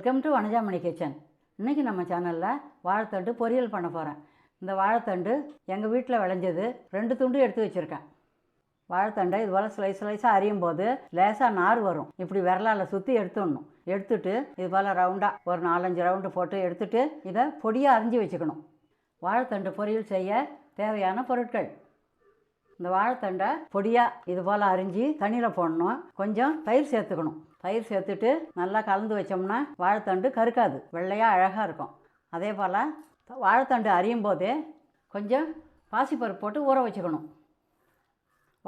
Welcome to Vanajamani kitchen இன்றைக்கி நம்ம சேனலில் வாழைத்தண்டு பொரியல் பண்ண போகிறேன் இந்த வாழைத்தண்டு எங்கள் வீட்டில் விளைஞ்சது ரெண்டு துண்டு எடுத்து வச்சுருக்கேன். வாழைத்தண்டை இது போல் ஸ்லைஸ் ஸ்லைஸாக அரியும் போது லேசாக நார் வரும். இப்படி விரலால் சுற்றி எடுத்துடணும். எடுத்துட்டு இது போல் ரவுண்டாக ஒரு நாலஞ்சு ரவுண்டு போட்டு எடுத்துட்டு இதை பொடியாக அரிஞ்சு வச்சுக்கணும். வாழைத்தண்டு பொரியல் செய்ய தேவையான பொருட்கள். இந்த வாழைத்தண்டை பொடியாக இது போல் அரிஞ்சு தண்ணியில் போடணும். கொஞ்சம் தயிர் சேர்த்துக்கணும். தயிர் சேர்த்துட்டு நல்லா கலந்து வச்சோம்னா வாழைத்தண்டு கருக்காது வெள்ளையாக அழகாக இருக்கும். அதே போல் வாழைத்தண்டு அரியும் போதே கொஞ்சம் பாசிப்பருப்பு போட்டு ஊற வச்சுக்கணும்.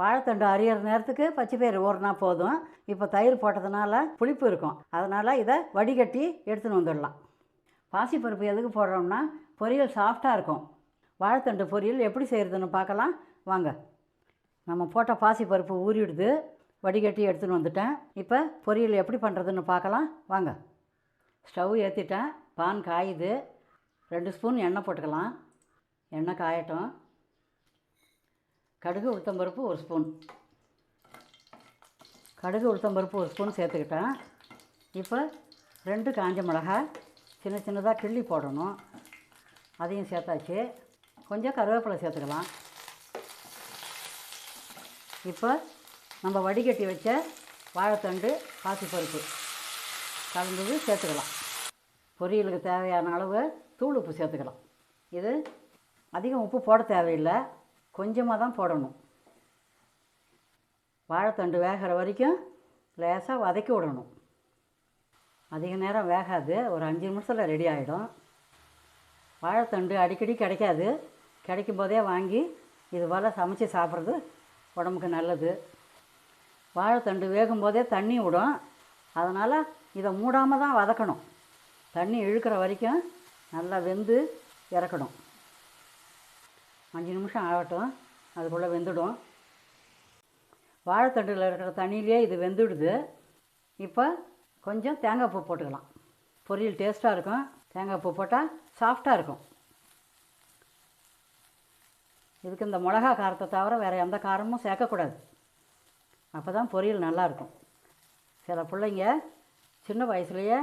வாழைத்தண்டு அரியிற நேரத்துக்கு பச்சை பயிர் ஊறினா போதும். இப்போ தயிர் போட்டதுனால புளிப்பு இருக்கும். அதனால் இதை வடிகட்டி எடுத்துன்னு வந்துடலாம். பாசிப்பருப்பு எதுக்கு போடுறோம்னா பொரியல் சாஃப்டாக இருக்கும். வாழைத்தண்டு பொரியல் எப்படி செய்கிறதுன்னு பார்க்கலாம். வாங்க. நம்ம போட்ட பாசிப்பருப்பு ஊறிடுது. வடிகட்டி எடுத்துன்னு வந்துட்டேன். இப்போ பொரியல் எப்படி பண்ணுறதுன்னு பார்க்கலாம். வாங்க. ஸ்டவ் ஏற்றிட்டேன் பான் காயுது. ரெண்டு ஸ்பூன் எண்ணெய் போட்டுக்கலாம். எண்ணெய் காயட்டும். கடுகு உளுத்தம்பருப்பு ஒரு ஸ்பூன். கடுகு உளுத்தம்பருப்பு ஒரு ஸ்பூன் சேர்த்துக்கிட்டேன். இப்போ ரெண்டு காஞ்ச மிளகாய் சின்ன சின்னதாக கிள்ளி போடணும். அதையும் சேர்த்தாச்சு. கொஞ்சம் கருவேப்பிலை சேர்த்துக்கலாம். இப்போ நம்ம வடிகட்டி வச்ச வாழைத்தண்டு பாசிப்பருப்பு. கலந்தது சேர்த்துக்கலாம். பொரியலுக்கு தேவையான அளவு தூள் உப்பு சேர்த்துக்கலாம். இது அதிகம் உப்பு போட தேவையில்லை. கொஞ்சமாக தான் போடணும். வாழைத்தண்டு வேகிற வரைக்கும் லேசாக வதக்கி விடணும். அதிக நேரம் வேகாது. ஒரு அஞ்சு நிமிஷத்தில் ரெடி ஆகிடும் வாழைத்தண்டு அடிக்கடி கிடைக்காது. கிடைக்கும் போதே வாங்கி இது போல் சமைச்சு சாப்பிட்றது உடம்புக்கு நல்லது. வாழைத்தண்டு வேகும் போதே தண்ணி விடும். அதனால் இதை மூடாமல் தான் வதக்கணும். தண்ணி இழுக்கிற வரைக்கும் நல்லா வெந்து இறக்கணும். அஞ்சு நிமிஷம் ஆகட்டும். அதுக்குள்ளே வெந்துடும். வாழைத்தண்டில் இருக்கிற தண்ணியிலே இது வெந்துடுது. இப்போ கொஞ்சம் தேங்காய் பூ போட்டுக்கலாம். பொரியல் டேஸ்ட்டாக இருக்கும். தேங்காய் பூ போட்டால் சாஃப்டாக இருக்கும். இதுக்கு இந்த மிளகா காரத்தை தவிர வேறு எந்த காரமும் சேர்க்கக்கூடாது. அப்போ தான் பொரியல் நல்லாயிருக்கும் சில பிள்ளைங்க சின்ன வயசுலேயே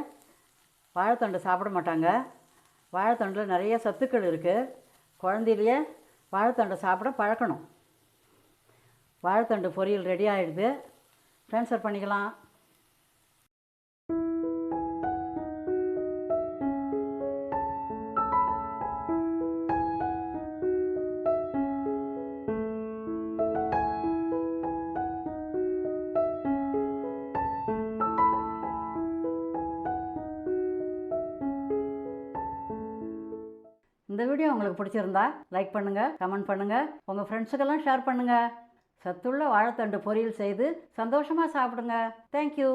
வாழைத்தண்டு சாப்பிட மாட்டாங்க. வாழைத்தண்டில் நிறைய சத்துக்கள் இருக்குது குழந்தையிலேயே வாழைத்தண்டை சாப்பிட பழக்கணும். வாழைத்தண்டு பொரியல் ரெடி ஆகிடுது ட்ரான்ஸ்ஃபர் பண்ணிக்கலாம். இந்த வீடியோ உங்களுக்கு பிடிச்சிருந்தா லைக் பண்ணுங்கள் கமெண்ட் பண்ணுங்கள் உங்கள் ஃப்ரெண்ட்ஸுக்கெல்லாம் ஷேர் பண்ணுங்கள் சத்துள்ள வாழைத்தண்டு பொரியல் செய்து சந்தோஷமாக சாப்பிடுங்க. தேங்க்யூ